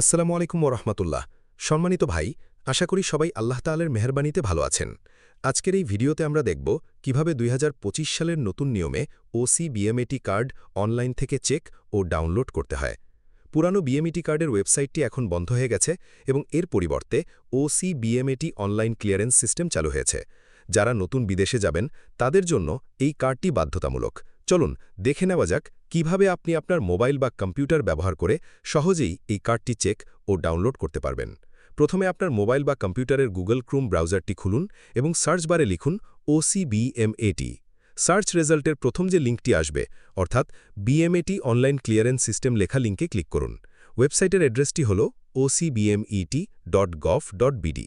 আসসালামু আলাইকুম ওরহমতুল্লাহ। সম্মানিত ভাই, আশা করি সবাই আল্লাহ তালের মেহরবানিতে ভালো আছেন। আজকের এই ভিডিওতে আমরা দেখব কীভাবে দুই হাজার পঁচিশ সালের নতুন নিয়মে O C BMET card online থেকে চেক ও ডাউনলোড করতে হয়। পুরানো বিএমএটি কার্ডের ওয়েবসাইটটি এখন বন্ধ হয়ে গেছে এবং এর পরিবর্তে O C BMET online clearance system চালু হয়েছে। যারা নতুন বিদেশে যাবেন, তাদের জন্য এই কার্ডটি বাধ্যতামূলক। চলুন দেখে নেওয়া যাক কীভাবে আপনি আপনার মোবাইল বা কম্পিউটার ব্যবহার করে সহজেই এই কার্ডটি চেক ও ডাউনলোড করতে পারবেন। প্রথমে আপনার মোবাইল বা কম্পিউটারের গুগল ক্রোম ব্রাউজারটি খুলুন এবং সার্চ বারে লিখুন ওসিবিএমএটি সার্চ রেজাল্টের প্রথম যে লিঙ্কটি আসবে, অর্থাৎ বিএমএটি অনলাইন ক্লিয়ারেন্স সিস্টেম লেখা লিঙ্কে ক্লিক করুন। ওয়েবসাইটের অ্যাড্রেসটি হল O C BMET dot gov dot BD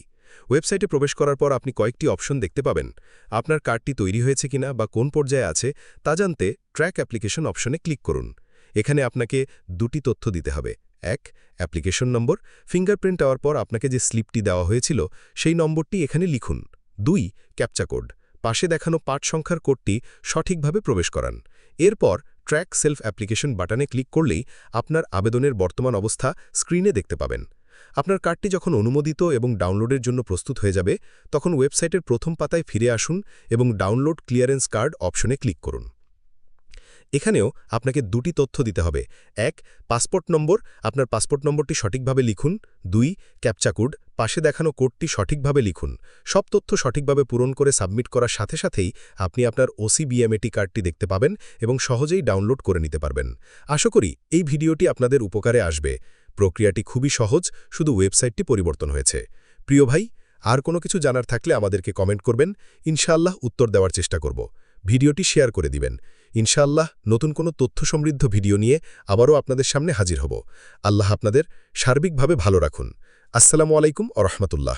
ওয়েবসাইটে প্রবেশ করার পর আপনি কয়েকটি অপশন দেখতে পাবেন। আপনার কার্ডটি তৈরি হয়েছে কিনা বা কোন পর্যায়ে আছে, তা জানতে ট্র্যাক অ্যাপ্লিকেশন অপশনে ক্লিক করুন। এখানে আপনাকে দুটি তথ্য দিতে হবে। এক, অ্যাপ্লিকেশন নম্বর। ফিঙ্গারপ্রিন্ট দেওয়ার পর আপনাকে যে স্লিপটি দেওয়া হয়েছিল, সেই নম্বরটি এখানে লিখুন। দুই, ক্যাপচা কোড। পাশে দেখানো পাঠ সংখ্যার কোডটি সঠিকভাবে প্রবেশ করান। এরপর ট্র্যাক সেলফ অ্যাপ্লিকেশন বাটনে ক্লিক করলেই আপনার আবেদনের বর্তমান অবস্থা স্ক্রিনে দেখতে পাবেন। আপনার কার্ডটি যখন অনুমোদিত এবং ডাউনলোডের জন্য প্রস্তুত হয়ে যাবে, তখন ওয়েবসাইটের প্রথম পাতায় ফিরে আসুন এবং ডাউনলোড ক্লিয়ারেন্স কার্ড অপশনে ক্লিক করুন। এখানেও আপনাকে দুটি তথ্য দিতে হবে। এক, পাসপোর্ট নম্বর। আপনার পাসপোর্ট নম্বরটি সঠিকভাবে লিখুন। দুই, ক্যাপচা কোড। পাশে দেখানো কোডটি সঠিকভাবে লিখুন। সব তথ্য সঠিকভাবে পূরণ করে সাবমিট করার সাথে সাথেই আপনি আপনার ওসিবিএমএটি কার্ডটি দেখতে পাবেন এবং সহজেই ডাউনলোড করে নিতে পারবেন। আশা করি এই ভিডিওটি আপনাদের উপকারে আসবে। প্রক্রিয়াটি খুবই সহজ, শুধু ওয়েবসাইটটি পরিবর্তন হয়েছে। প্রিয় ভাই, আর কোনো কিছু জানার থাকলে আমাদেরকে কমেন্ট করবেন, ইনশাআল্লাহ উত্তর দেওয়ার চেষ্টা করব। ভিডিওটি শেয়ার করে দিবেন। ইনশাআল্লাহ নতুন কোনো তথ্য সমৃদ্ধ ভিডিও নিয়ে আবারও আপনাদের সামনে হাজির হব। আল্লাহ আপনাদের সার্বিকভাবে ভালো রাখুন। আসসালামু আলাইকুম আ রহমতুল্লাহ।